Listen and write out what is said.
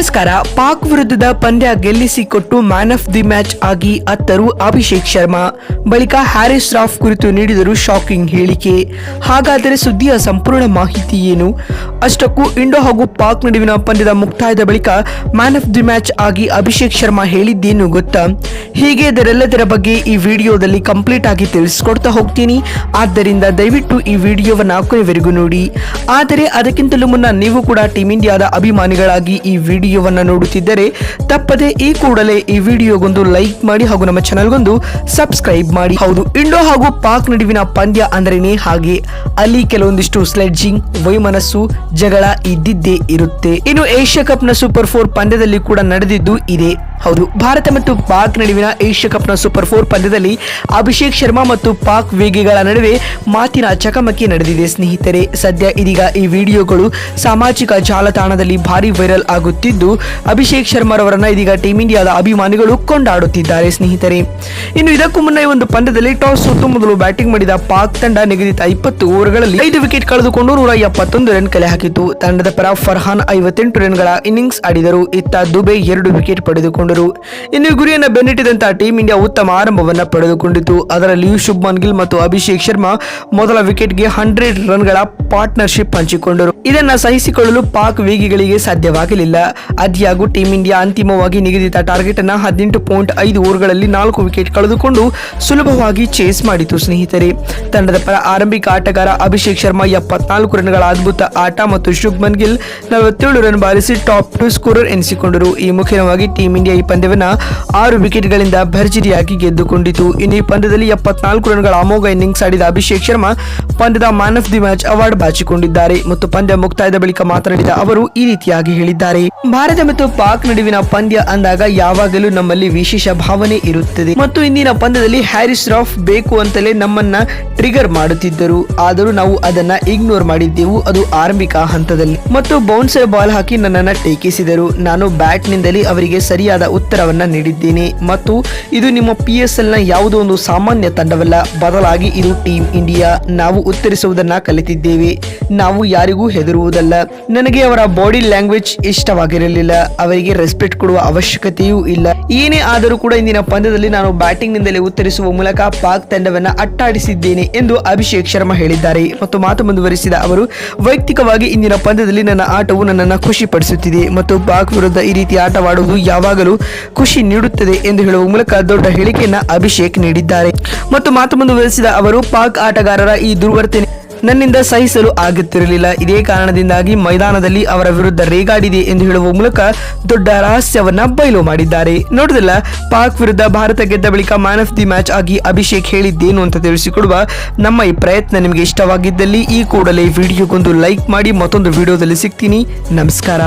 ನಮಸ್ಕಾರ, ಪಾಕ್ ವಿರುದ್ಧದ ಪಂದ್ಯ ಗೆಲ್ಲಿಸಿಕೊಟ್ಟು ಮ್ಯಾನ್ ಆಫ್ ದಿ ಮ್ಯಾಚ್ ಆಗಿ ಅತ್ತರು ಅಭಿಷೇಕ್ ಶರ್ಮಾ. ಬಳಿಕ ಹ್ಯಾರಿಸ್ ರಾಫ್ ಕುರಿತು ನೀಡಿದರು ಶಾಕಿಂಗ್ ಹೇಳಿಕೆ. ಹಾಗಾದರೆ ಸುದ್ದಿಯ ಸಂಪೂರ್ಣ ಮಾಹಿತಿ ಏನು? ಅಷ್ಟಕ್ಕೂ ಇಂಡೋ ಹಾಗೂ ಪಾಕ್ ನಡುವಿನ ಪಂದ್ಯದ ಮುಕ್ತಾಯದ ಬಳಿಕ ಮ್ಯಾನ್ ಆಫ್ ದಿ ಮ್ಯಾಚ್ ಆಗಿ ಅಭಿಷೇಕ್ ಶರ್ಮಾ ಹೇಳಿದ್ದೇನು ಗೊತ್ತಾ? ಹೀಗೆ ಇದರೆಲ್ಲದರ ಬಗ್ಗೆ ಈ ವಿಡಿಯೋದಲ್ಲಿ ಕಂಪ್ಲೀಟ್ ಆಗಿ ತಿಳಿಸ್ಕೊಡ್ತಾ ಹೋಗ್ತೀನಿ. ಆದ್ದರಿಂದ ದಯವಿಟ್ಟು ಈ ವಿಡಿಯೋವನ್ನು ಕೊನೆವರೆಗೂ ನೋಡಿ. ಆದರೆ ಅದಕ್ಕಿಂತಲೂ ಮುನ್ನ ನೀವು ಕೂಡ ಟೀಮ್ ಇಂಡಿಯಾದ ಅಭಿಮಾನಿಗಳಾಗಿ ಈ ವಿಡಿಯೋವನ್ನು ನೋಡುತ್ತಿದ್ದರೆ ತಪ್ಪದೆ ಈ ಕೂಡಲೇ ಈ ವಿಡಿಯೋಗೊಂದು ಲೈಕ್ ಮಾಡಿ ಹಾಗೂ ನಮ್ಮ ಚಾನಲ್ಗೊಂದು ಸಬ್ಸ್ಕ್ರೈಬ್ ಮಾಡಿ. ಹೌದು ಇಂಡೋ ಹಾಗೂ ಪಾಕ್ ನಡುವಿನ ಪಂದ್ಯ ಅಂದ್ರೇನೆ ಹಾಗೆ. ಅಲ್ಲಿ ಕೆಲವೊಂದಿಷ್ಟು ಸ್ಲೆಡ್ಜಿಂಗ್ ವೈಮನಸ್ಸು, ಜಗಳ ಇದ್ದಿದ್ದೇ ಇರುತ್ತೆ. ಇನ್ನು ಏಷ್ಯಾ ಕಪ್ನ ಸೂಪರ್ ಫೋರ್ ಪಂದ್ಯದಲ್ಲಿ ಕೂಡ ನಡೆದಿದ್ದು ಇದೆ. ಹೌದು. ಭಾರತ ಮತ್ತು ಪಾಕ್ ನಡುವಿನ ಏಷ್ಯಾ ಕಪ್ನ ಸೂಪರ್ ಫೋರ್ ಪಂದ್ಯದಲ್ಲಿ ಅಭಿಷೇಕ್ ಶರ್ಮಾ ಮತ್ತು ಪಾಕ್ ವೇಗಿಗಳ ನಡುವೆ ಮಾತಿನ ಚಕಮಕಿ ನಡೆದಿದೆ. ಸ್ನೇಹಿತರೆ, ಸದ್ಯ ಇದೀಗ ಈ ವಿಡಿಯೋಗಳು ಸಾಮಾಜಿಕ ಜಾಲತಾಣದಲ್ಲಿ ಭಾರಿ ವೈರಲ್ ಆಗುತ್ತಿದ್ದು, ಅಭಿಷೇಕ್ ಶರ್ಮಾರವರನ್ನ ಇದೀಗ ಟೀಮ್ ಇಂಡಿಯಾದ ಅಭಿಮಾನಿಗಳು ಕೊಂಡಾಡುತ್ತಿದ್ದಾರೆ. ಸ್ನೇಹಿತರೆ, ಇನ್ನು ಇದಕ್ಕೂ ಮುನ್ನ ಒಂದು ಪಂದ್ಯದಲ್ಲಿ ಟಾಸ್ ಸೋತು ಮೊದಲು ಬ್ಯಾಟಿಂಗ್ ಮಾಡಿದ ಪಾಕ್ ತಂಡ ನಿಗದಿತ ಇಪ್ಪತ್ತು ಓವರ್ಗಳಲ್ಲಿ ಐದು ವಿಕೆಟ್ ಕಳೆದುಕೊಂಡು ನೂರ ಎಪ್ಪತ್ತೊಂದು ರನ್ ಕಲೆ ಹಾಕಿತು ತಂಡದ ಪರ ಫರ್ಹಾನ್ ಐವತ್ತೆಂಟು ರನ್ಗಳ ಇನ್ನಿಂಗ್ಸ್ ಆಡಿದರು. ಇತ್ತ ದುಬೈ ಎರಡು ವಿಕೆಟ್ ಇನ್ನು ಗುರಿಯನ್ನು ಬೆನ್ನಿಟ್ಟಿದಂತಹ ಟೀಮ್ ಇಂಡಿಯಾ ಉತ್ತಮ ಆರಂಭವನ್ನು ಪಡೆದುಕೊಂಡಿತು. ಅದರಲ್ಲಿಯೂ ಶುಭ್ಮನ್ ಗಿಲ್ ಮತ್ತು ಅಭಿಷೇಕ್ ಶರ್ಮಾ ಮೊದಲ ವಿಕೆಟ್ಗೆ ಹಂಡ್ರೆಡ್ ರನ್ಗಳ ಪಾರ್ಟ್ನರ್ಶಿಪ್ ಹಂಚಿಕೊಂಡರು. ಇದನ್ನು ಸಹಿಸಿಕೊಳ್ಳಲು ಪಾಕ್ ವೇಗಿಗಳಿಗೆ ಸಾಧ್ಯವಾಗಲಿಲ್ಲ. ಅದಿಯಾಗೂ ಟೀಂ ಇಂಡಿಯಾ ಅಂತಿಮವಾಗಿ ನಿಗದಿತ ಟಾರ್ಗೆಟ್ ಅನ್ನು ಹದಿನೆಂಟು ಪಾಯಿಂಟ್ ಐದು ಓವರ್ಗಳಲ್ಲಿ ನಾಲ್ಕು ವಿಕೆಟ್ ಕಳೆದುಕೊಂಡು ಸುಲಭವಾಗಿ ಚೇಸ್ ಮಾಡಿತು ಸ್ನೇಹಿತರೆ. ತಂಡದ ಪರ ಆರಂಭಿಕ ಆಟಗಾರ ಅಭಿಷೇಕ್ ಶರ್ಮಾ ಎಪ್ಪತ್ನಾಲ್ಕು ರನ್ಗಳ ಅದ್ಭುತ ಆಟ ಮತ್ತು ಶುಭ್ಮನ್ ಗಿಲ್ ನಲವತ್ತೇಳು ರನ್ ಬಾರಿಸಿ ಟಾಪ್ ಟು ಸ್ಕೋರರ್ ಎನಿಸಿಕೊಂಡರು. ಈ ಮುಖ್ಯವಾಗಿ ಟೀಂ ಇಂಡಿಯಾ ಈ ಪಂದ್ಯವನ್ನ ಆರು ವಿಕೆಟ್ಗಳಿಂದ ಭರ್ಜರಿಯಾಗಿ ಗೆದ್ದುಕೊಂಡಿತು. ಇನ್ನು ಈ ಪಂದ್ಯದಲ್ಲಿ ಎಪ್ಪತ್ನಾಲ್ಕು ರನ್ಗಳ ಅಮೋಘ ಇನ್ನಿಂಗ್ಸ್ ಆಡಿದ ಅಭಿಷೇಕ್ ಶರ್ಮಾ ಪಂದ್ಯದ man of the match award ಬಾಚಿಕೊಂಡಿದ್ದಾರೆ. ಮತ್ತು ಪಂದ್ಯ ಮುಕ್ತಾಯದ ಬಳಿಕ ಮಾತನಾಡಿದ ಅವರು ಈ ರೀತಿಯಾಗಿ ಹೇಳಿದ್ದಾರೆ. ಭಾರತ ಮತ್ತು ಪಾಕ್ ನಡುವಿನ ಪಂದ್ಯ ಅಂದಾಗ ಯಾವಾಗಲೂ ನಮ್ಮಲ್ಲಿ ವಿಶೇಷ ಭಾವನೆ ಇರುತ್ತದೆ. ಮತ್ತು ಇಂದಿನ ಪಂದ್ಯದಲ್ಲಿ ಹ್ಯಾರಿಸ್ ರಾಫ್ ಬೇಕು ಅಂತಲೇ ನಮ್ಮನ್ನ ಟ್ರಿಗರ್ ಮಾಡುತ್ತಿದ್ದರು. ಆದರೂ ನಾವು ಅದನ್ನ ಇಗ್ನೋರ್ ಮಾಡಿದ್ದೆವು. ಅದು ಆರಂಭಿಕ ಹಂತದಲ್ಲಿ. ಮತ್ತು ಬೌನ್ಸರ್ ಬಾಲ್ ಹಾಕಿ ನನ್ನನ್ನ ಟೇಕಿಸಿದರು. ನಾನು ಬ್ಯಾಟ್ ನಿಂದಲೇ ಅವರಿಗೆ ಸರಿಯಾದ ಉತ್ತರವನ್ನ ನೀಡಿದ್ದೇನೆ. ಮತ್ತು ಇದು ನಿಮ್ಮ ಪಿ ಎಸ್ ಎಲ್ನ ಯಾವುದೋ ಒಂದು ಸಾಮಾನ್ಯ ತಂಡವಲ್ಲ. ಬದಲಾಗಿ ಇದು ಟೀಮ್ ಇಂಡಿಯಾ ನಾವು ಉತ್ತರಿಸುವುದನ್ನ ಕಲಿತಿದ್ದೇವೆ. ನಾವು ಯಾರಿಗೂ ಹೆದರುವುದಲ್ಲ. ನನಗೆ ಅವರ ಬಾಡಿ ಲ್ಯಾಂಗ್ವೇಜ್ ಇಷ್ಟವಾಗಿರಲಿಲ್ಲ. ಅವರಿಗೆ ರೆಸ್ಪೆಕ್ಟ್ ಕೊಡುವ ಅವಶ್ಯಕತೆಯೂ ಇಲ್ಲ. ಏನೇ ಆದರೂ ಕೂಡ ಇಂದಿನ ಪಂದ್ಯದಲ್ಲಿ ನಾನು ಬ್ಯಾಟಿಂಗ್ ನಿಂದಲೇ ಉತ್ತರಿಸುವ ಮೂಲಕ ಪಾಕ್ ತಂಡವನ್ನ ಅಟ್ಟಾಡಿಸಿದ್ದೇನೆ. ಎಂದು ಅಭಿಷೇಕ್ ಶರ್ಮಾ ಹೇಳಿದ್ದಾರೆ. ಮತ್ತು ಮಾತು ಮುಂದುವರಿಸಿದ ಅವರು, ವೈಯಕ್ತಿಕವಾಗಿ ಇಂದಿನ ಪಂದ್ಯದಲ್ಲಿ ನನ್ನ ಆಟವು ನನ್ನನ್ನು ಖುಷಿಪಡಿಸುತ್ತಿದೆ ಮತ್ತು ಪಾಕ್ ವಿರುದ್ಧ ಈ ರೀತಿ ಆಟವಾಡುವುದು ಯಾವಾಗಲೂ ಖುಷಿ ನೀಡುತ್ತದೆ ಎಂದು ಹೇಳುವ ಮೂಲಕ ದೊಡ್ಡ ಹೇಳಿಕೆಯನ್ನ ಅಭಿಷೇಕ್ ನೀಡಿದ್ದಾರೆ. ಮತ್ತು ಮಾತು ಮುಂದುವರಿಸಿದ ಅವರು, ಪಾಕ್ ಆಟಗಾರರ ಈ ದುರ್ವರ್ತನೆ ನನ್ನಿಂದ ಸಹಿಸಲು ಆಗುತ್ತಿರಲಿಲ್ಲ. ಇದೇ ಕಾರಣದಿಂದಾಗಿ ಮೈದಾನದಲ್ಲಿ ಅವರ ವಿರುದ್ಧ ರೇಗಾಡಿದೆ ಎಂದು ಹೇಳುವ ಮೂಲಕ ದೊಡ್ಡ ರಹಸ್ಯವನ್ನ ಬಯಲು ಮಾಡಿದ್ದಾರೆ. ನೋಡಿದಲ್ಲ, ಪಾಕ್ ವಿರುದ್ಧ ಭಾರತ ಗೆದ್ದ ಬಳಿಕ ಮ್ಯಾನ್ ಆಫ್ ದಿ ಮ್ಯಾಚ್ ಆಗಿ ಅಭಿಷೇಕ್ ಹೇಳಿದ್ದೇನು ಅಂತ ತಿಳಿಸಿಕೊಡುವ ನಮ್ಮ ಈ ಪ್ರಯತ್ನ ನಿಮಗೆ ಇಷ್ಟವಾಗಿದ್ದಲ್ಲಿ ಈ ಕೂಡಲೇ ವಿಡಿಯೋಗೊಂದು ಲೈಕ್ ಮಾಡಿ ಮತ್ತೊಂದು ವಿಡಿಯೋದಲ್ಲಿ ಸಿಗ್ತೀನಿ. ನಮಸ್ಕಾರ.